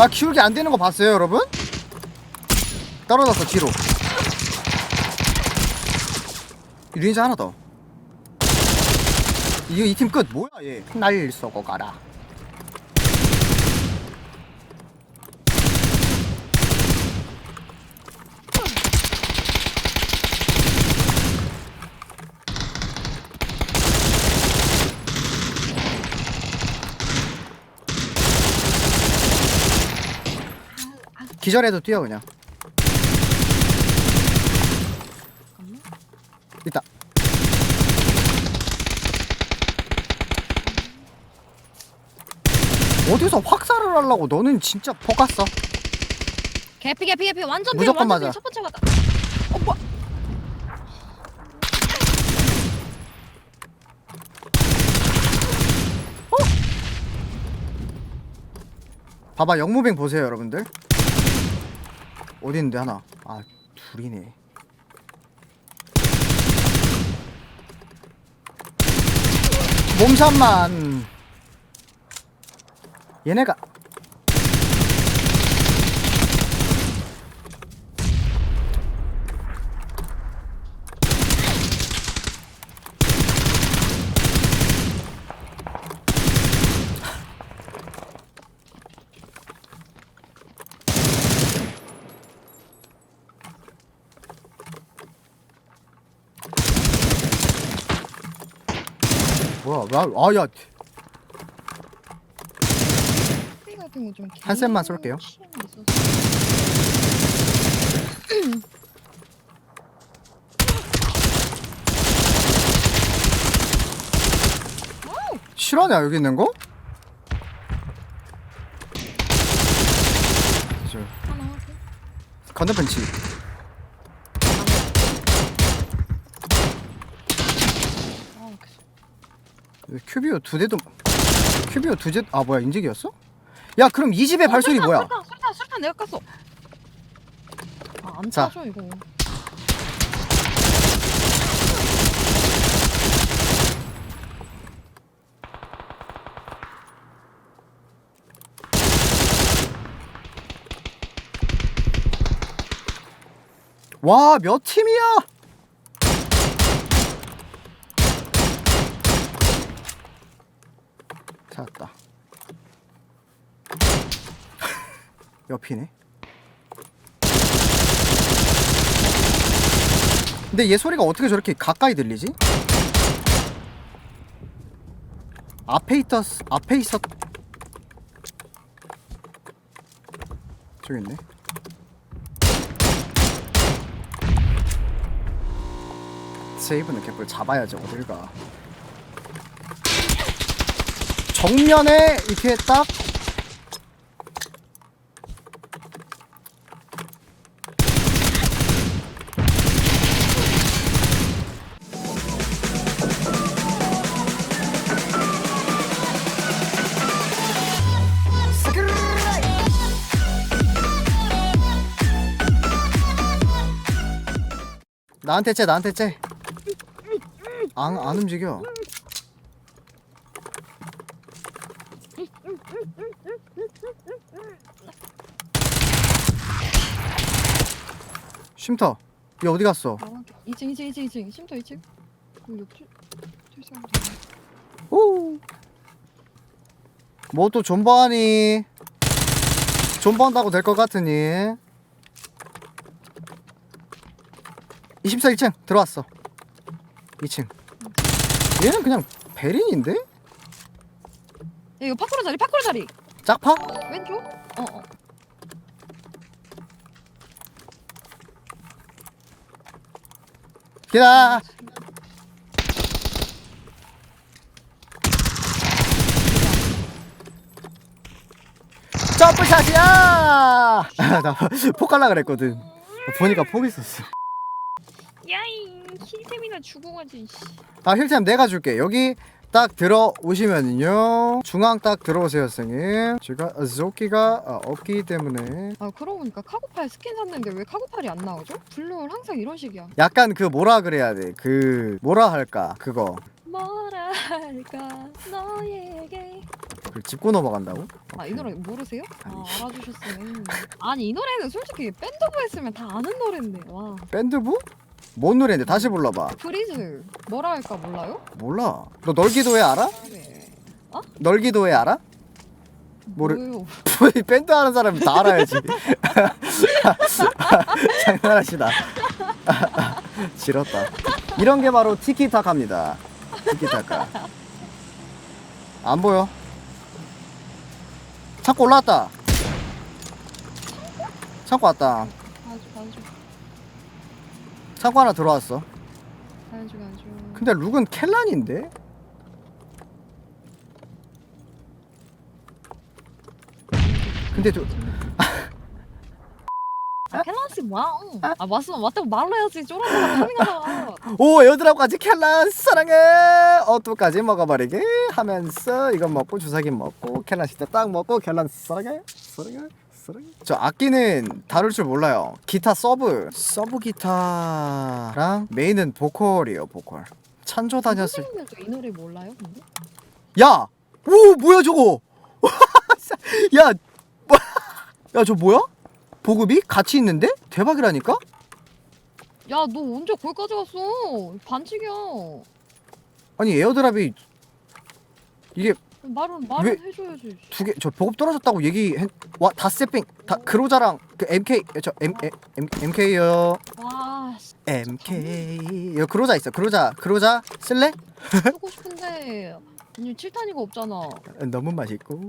아 키우기 안 되는 거 봤어요 여러분? 떨어졌어 뒤로. 리니자 하나 더. 이거 이 팀 끝. 뭐야 얘날 쏘고 가라 기절해도 뛰어 그냥. 있다. 어디서 확살을 하려고? 너는 진짜 포갔어. 개피 개피 개피. 완전 필 무조건 완전 맞아. 필첫 번째 맞다 어 뭐? 봐봐 영무빙 보세요 여러분들 어디 있는데 하나? 아 둘이네. 몸샷만. 얘네가 뭐야? 아야. 피 같은 거좀 한 셋만 쏠게요. 실화냐 여기 있는 거? 저. 하나 하고 건너편 집 아 그- 큐비오 두 대도 큐비오 두대아 뭐야 인직이었어? 야 그럼 이 집의 발소리 술탄, 뭐야? 술탄 술탄 술탄 내가 깠어 아 안 자. 타죠 이거 와 몇 팀이야? 찾았다. 옆이네. 근데 얘 소리가 어떻게 저렇게 가까이 들리지? 앞에 있었 앞에 있었 저기 있네. 세이브는 개뿔 잡아야지 어딜 가 정면에 이렇게 딱 나한테 째 나한테 째 안 안 움직여 쉼터 얘 어디 갔어? 나랑 2층 2층 2층 2층. 쉼터 2층. 그 옆집 칠성 뭐또 존버하니? 존버한다고 될 것 같으니? 24 1층 들어왔어. 2층. 얘는 그냥 베린인데? 야 이거 파쿠르 자리 파쿠르 자리 짝파? 왼쪽 어 어 기다 점프샷이야! 나 폭갈라 그랬거든 보니까 폭 있었어 야이 힐템이나 주고 가지 씨. 아 힐템 내가 줄게 여기 딱 들어오시면은요. 중앙 딱 들어오세요 선생님. 제가 조끼가 아, 없기 때문에. 아 그러고 보니까 카고팔 스킨 샀는데 왜 카고팔이 안 나오죠? 블루는 항상 이런 식이야. 약간 그 뭐라 그래야 돼 그 뭐라 할까? 그거. 뭐라 할까? 너에게. 그걸 짚고 넘어간다고? 아 이 노래 모르세요? 아 아니. 알아주셨으면 아니 이 노래는 솔직히 밴드부 했으면 다 아는 노래인데. 와. 밴드부? 뭔 노래인데? 다시 불러봐. 프리즈 뭐라 할까 몰라요? 몰라. 너 널기도해 알아? 네. 널기도해 알아? 모르- 뭐요? 이 밴드 하는 사람이 다 알아야지. 장난하시다. 지렸다. 이런 게 바로 티키타카입니다. 티키타카. 안 보여. 창고 올라왔다. 창고 왔다. 가주 가주 창고 하나 들어왔어. 가주 가주 근데 룩은 켈란인데? 근데 저 아 켈라씨 뭐야? 아 왔으면 왔다고 말을 해야지. 쫄아서 파밍하다가 오 에어드랍 까지 켈란 사랑해. 어또까지 먹어버리게? 하면서 이거 먹고 주사기 먹고 켈란 시대 딱 먹고 켈란 사랑해 사랑해 저 악기는 다룰 줄 몰라요 기타 서브 서브 기타랑 메인은 보컬이에요 보컬 찬조 다녔을 선생님들도 이 노래 몰라요 근데? 야! 오 뭐야 저거 야! 야 저 뭐야? 보급이 같이 있는데? 대박이라니까? 야 너 언제 거기까지 갔어? 반칙이야 아니 에어드랍이 이게 말은 말은 왜- 해줘야지 두 개 저 보급 떨어졌다고 얘기해 와 다세핑 다 그로자랑 그 MK 저 M, M MK요 와 씨, MK 여기 그로자 있어 그로자 그로자 쓸래? 쓰고 싶은데 아니 7탄이가 없잖아 너무 맛있고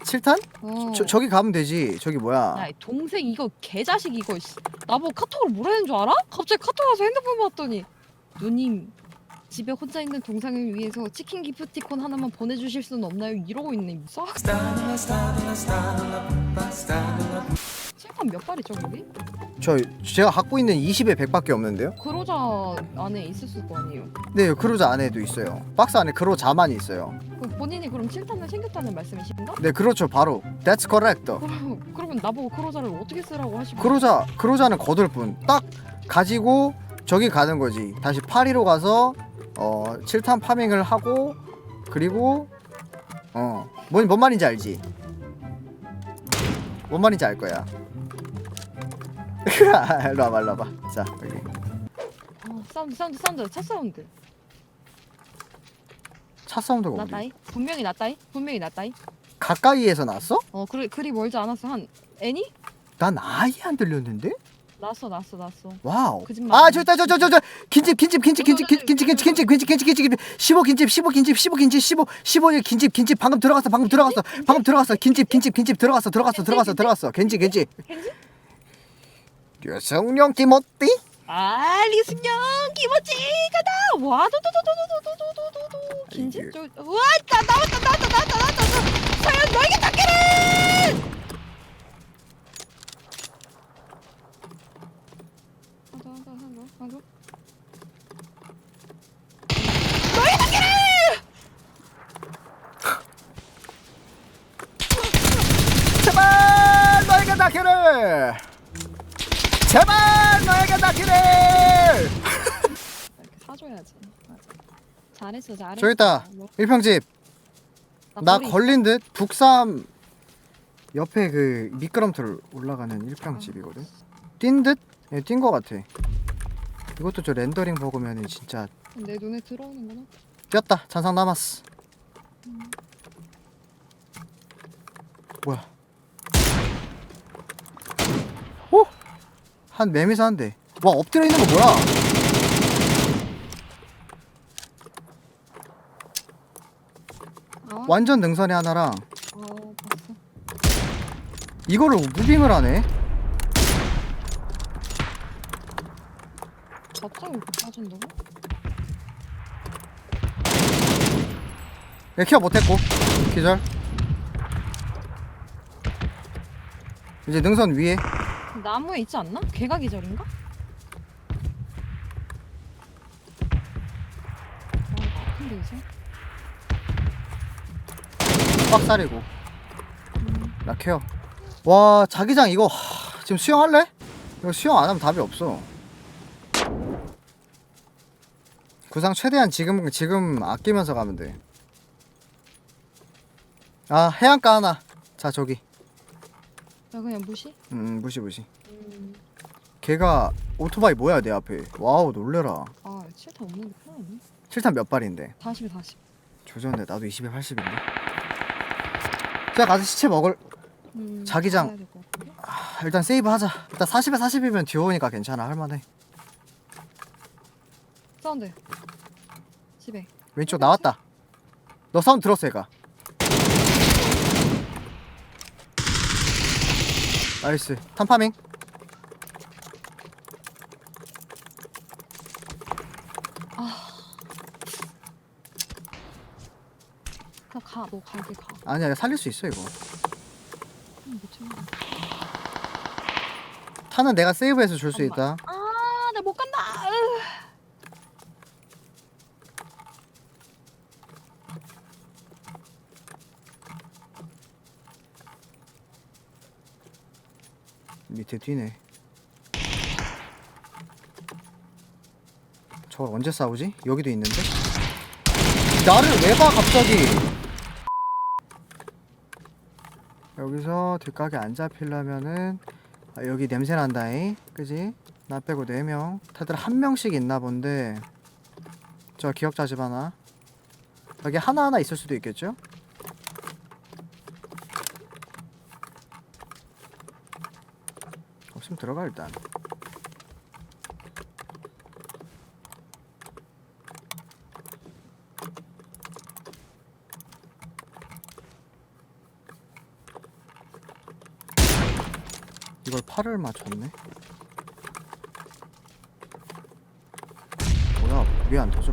7탄? 어. 저, 저기 가면 되지 저기 뭐야 야, 이 동생 이거 개자식 이거 씨. 나보고 카톡을 뭐라는 줄 알아? 갑자기 카톡 와서 핸드폰 봤더니 누님 집에 혼자 있는 동생을 위해서 치킨 기프티콘 하나만 보내주실 수는 없나요? 이러고 있네 싹 칠판 몇 발이죠 거기? 저 제가 갖고 있는 20에 100밖에 없는데요? 그로자 안에 있었을 거 아니에요. 네 그로자 안에도 있어요. 박스 안에 그로자만 있어요. 그 본인이 그럼 7탄을 챙겼다는 말씀이신가? 네 그렇죠. 바로. That's correct. 그럼, 그러면 나보고 크로자를 어떻게 쓰라고 하시고? 크로자 크로자는 거들 뿐딱 가지고 저기 가는 거지. 다시 파리로 가서 어 7탄 파밍을 하고 그리고 어 뭔 뭔 말인지 알지 뭔 말인지 알 거야 일로 와봐 일로 와봐 자 여기 어, 사운드 사운드 사운드 차 사운드 차 사운드가 어디 났다이? 분명히 났다이? 분명히 났다이? 가까이에서 났어? 어 그래 그리 멀지 않았어 한 애니? 난 아예 안 들렸는데 났어 났어 났어 와우. 거짓말 아, 아니야. 저기 있다, 저, 저, 저, 저, 긴집, 긴집, 긴집, 긴집, 긴집, 긴집, 긴집, 긴집, 긴집, 긴집, 긴집, 긴집, 15 긴집, 15 긴집, 15 긴집, 15, 15일 긴집, 긴집, 방금 들어갔어, 방금 들어갔어, 방금 들어갔어, 긴집, 긴집, 긴집, 들어갔어, 들어갔어, 들어갔어, 들어갔어, 긴집, 긴집. 유성룡 김어띠? 아 리승영 김어치 가다 와 도도도도도도도도도도? 이게- 저 우와 나 나왔다 나왔다 나왔다 나왔다 사연 너에게 닿기를 하자 하자 하자 제발 너에게 닿기를! 제발 너에게 닿기를! 이렇게 사줘야지 맞아. 잘했어 잘했어 저기 있다. 뭐, 일평집, 나 머리 걸린 듯 북삼 옆에 그 미끄럼틀 올라가는 일평집이거든. 뛴 듯? 예, 뛴거 같아. 이것도 저 렌더링 먹으면 진짜 내 눈에 들어오는구나 뛰었다. 잔상 남았어. 뭐야? 오! 한 매미사 한 대. 와 엎드려 있는 거 뭐야? 아, 완전 능선에 하나랑 어 봤어 이거를 무빙을 하네. 이렇게 빠진다고? 야, 케어 못했고 기절. 이제 능선 위에 나무에 있지 않나? 개가 기절인가? 아, 아픈데 이제? 빡살이고 음, 나 케어. 와 자기장 이거 하, 지금 수영할래? 이거 수영 안 하면 답이 없어. 구상 최대한 지금 지금 아끼면서 가면 돼. 아 해안가 하나. 자 저기. 야 그냥 무시? 음 무시 무시. 음. 걔가 오토바이 뭐야 내 앞에? 와우 놀래라. 아 7탄 없는 게 편하네. 7탄 몇 발인데? 40에 40 조졌네. 나도 20에 80인데? 자 가서 시체 먹을. 음, 자기장. 가야 될것 같은데? 아, 일단 세이브 하자. 일단 40에 40이면 듀오니까 괜찮아. 할만해 사운드. 집에. 왼쪽 나왔다. 너 사운드 들었어 얘가. 나이스. 탐파밍. 그냥 가너 갈게 가. 아니야 이거 살릴 수 있어 이거. 음, 못 참아. 탄은 내가 세이브해서 줄 수 있다. 아나 못 간다 으. 밑에 뛰네 저걸 언제 싸우지? 여기도 있는데? 나를 왜 봐 갑자기 여기서 뒷가게 안 잡히려면은 아, 여기 냄새 난다잉 그지? 나 빼고 4명 다들 한 명씩 있나 본데 저 기억자 집 하나 여기 하나하나 있을 수도 있겠죠? 없으면 들어가 일단. 이걸 팔을 맞췄네. 뭐야 왜안폭